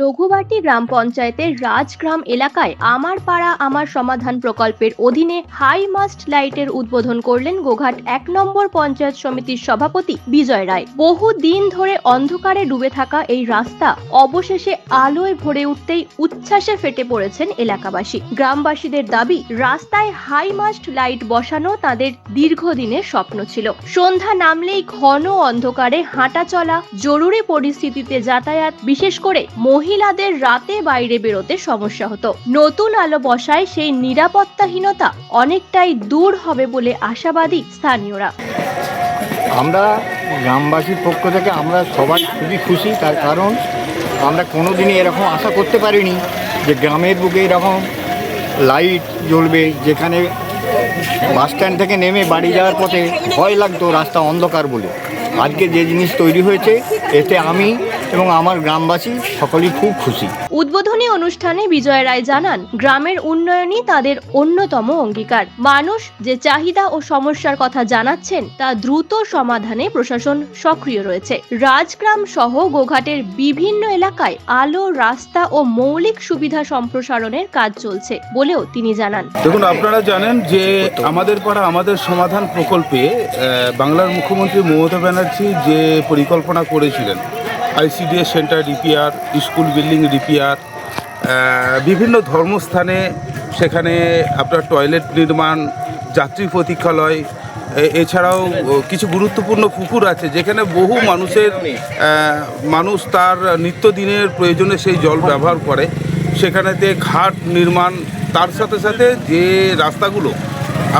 রঘুবাটি গ্রাম পঞ্চায়েতের রাজগ্রাম এলাকায় আমার পাড়া, আমার সমাধান প্রকল্পের অধীনে হাই মাস্ট লাইটের উদ্বোধন করলেন গোঘাট এক নম্বর পঞ্চায়েত সমিতির সভাপতি বিজয় রায়। বহু দিন ধরে অন্ধকারে ডুবে থাকা এই রাস্তা অবশেষে আলোয় ভরে উঠতেই উচ্ছ্বাসে ফেটে পড়েছেন এলাকাবাসী। গ্রামবাসীদের দাবি, রাস্তায় হাই মাস্ট লাইট বসানো তাদের দীর্ঘদিনের স্বপ্ন ছিল। সন্ধ্যা নামলেই ঘন অন্ধকারে হাঁটা চলা, জরুরি পরিস্থিতিতে যাতায়াত, বিশেষ করে মহিলাদের রাতে বাইরে বেরোতে সমস্যা হতো। নতুন আলো বসায় সেই নিরাপত্তাহীনতা অনেকটাই দূর হবে বলে আশাবাদী স্থানীয়রা। আমরা গ্রামবাসীর পক্ষ থেকে আমরা সবাই খুবই খুশি, তার কারণ আমরা কোনো দিনই এরকম আশা করতে পারিনি যে গ্রামের বুকে এরকম লাইট জ্বলবে, যেখানে বাস স্ট্যান্ড থেকে নেমে বাড়ি যাওয়ার পথে ভয় লাগতো রাস্তা অন্ধকার বলে। আজকে যে জিনিস তৈরি হয়েছে, এতে আমি এবং আমার গ্রামবাসী সকলেই খুব খুশি। উদ্বোধনী অনুষ্ঠানে বিজয় রায় জানান গ্রামের উন্নয়নই তাদের অন্যতম অঙ্গীকার। মানুষ যে চাহিদা ও সমস্যার কথা জানাচ্ছেন তা দ্রুত সমাধানে প্রশাসন সক্রিয় রয়েছে। রাজগ্রাম সহ গোঘাটের বিভিন্ন এলাকায় আলো রাস্তা ও মৌলিক সুবিধা সম্প্রসারণের কাজ চলছে বলেও তিনি জানান। দেখুন আপনারা জানেন যে আমাদের পাড়া আমাদের সমাধান প্রকল্পে আহ, বাংলার মুখ্যমন্ত্রী মমতা ব্যানার্জি যে পরিকল্পনা করেছিলেন ICDS centre repair, school building repair বিভিন্ন ধর্মস্থানে সেখানে আপনার টয়লেট নির্মাণ, যাত্রী প্রতীক্ষালয় এছাড়াও কিছু গুরুত্বপূর্ণ পুকুর আছে যেখানে বহু মানুষের মানুষ তার নিত্যদিনের প্রয়োজনে সেই জল ব্যবহার করে। সেখানেতে ঘাট নির্মাণ, তার সাথে সাথে যে রাস্তাগুলো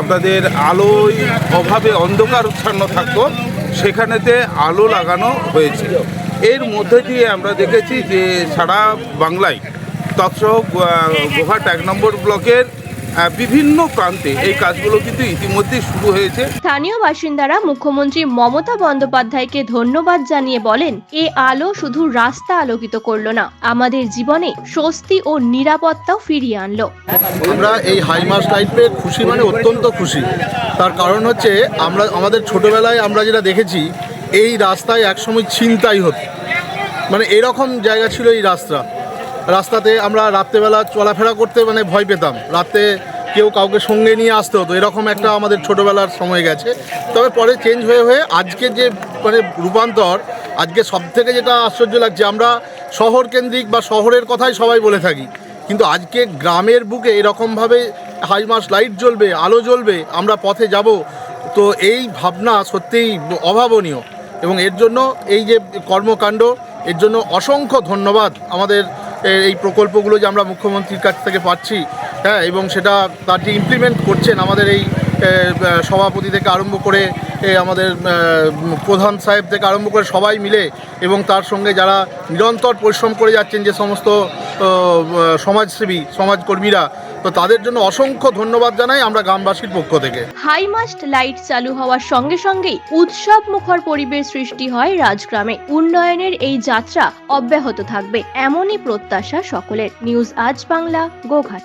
আপনাদের আলোয় অভাবে অন্ধকার অন্ধকারচ্ছন্ন থাকতো, সেখানেতে আলো লাগানো হয়েছে। এর মধ্যে দিয়ে আমরা দেখেছি যে সারা বাংলায় তৎসহ গোহাট এক নম্বর ব্লকের বিভিন্ন প্রান্তে এই কাজগুলো কিন্তু ইতিমধ্যে শুরু হয়েছে। স্থানীয় বাসিন্দারা মুখ্যমন্ত্রী মমতা বন্দ্যোপাধ্যায়কে ধন্যবাদ জানিয়ে বলেন এ আলো শুধু রাস্তা আলোকিত করল না আমাদের জীবনে স্বস্তি ও নিরাপত্তাও ফিরিয়ে আনলো। আমরা এই হাইমাস লাইট পেয়ে খুশি মানে অত্যন্ত খুশি। তার কারণ হচ্ছে আমরা আমাদের ছোটোবেলায় আমরা যেটা দেখেছি এই রাস্তায় একসময় ছিনতাই হতো। মানে এরকম জায়গা ছিল এই রাস্তা। রাস্তাতে আমরা রাত্রেবেলা চলাফেরা করতে মানে ভয় পেতাম। রাতে কেউ কাউকে সঙ্গে নিয়ে আসতে হতো। এরকম একটা আমাদের ছোটোবেলার সময় গেছে। তবে পরে চেঞ্জ হয়ে হয়ে আজকে যে মানে রূপান্তর, আজকে সব থেকে যেটা আশ্চর্য লাগছে, আমরা শহর কেন্দ্রিক বা শহরের কথাই সবাই বলে থাকি। কিন্তু আজকে গ্রামের বুকে এরকমভাবে হাইমাস লাইট জ্বলবে, আলো জ্বলবে, আমরা পথে যাব, তো এই ভাবনা সত্যিই অভাবনীয়। এবং এর জন্য এই যে কর্মকাণ্ড, এর জন্য অসংখ্য ধন্যবাদ আমাদের এই প্রকল্পগুলো যে আমরা মুখ্যমন্ত্রীর কাছ থেকে পাচ্ছি হ্যাঁ এবং সেটা তার ইমপ্লিমেন্ট করছেন আমাদের এই সভাপতি থেকে আরম্ভ করে আমাদের প্রধান সাহেব থেকে আরম্ভ করে সবাই মিলে এবং তার সঙ্গে যারা নিরন্তর পরিশ্রম করে যাচ্ছেন যে সমস্ত সমাজসেবী, সমাজকর্মীরা, তো তাদের জন্য অসংখ্য ধন্যবাদ জানাই আমরা গ্রামবাসীর পক্ষ থেকে। হাই মাস্ট লাইট চালু হওয়ার সঙ্গে সঙ্গেই উৎসব মুখর পরিবেশ সৃষ্টি হয় রাজগ্রামে। উন্নয়নের এই যাত্রা অব্যাহত থাকবে, এমনই প্রত্যাশা সকলের। নিউজ আজ বাংলা, গোঘাট।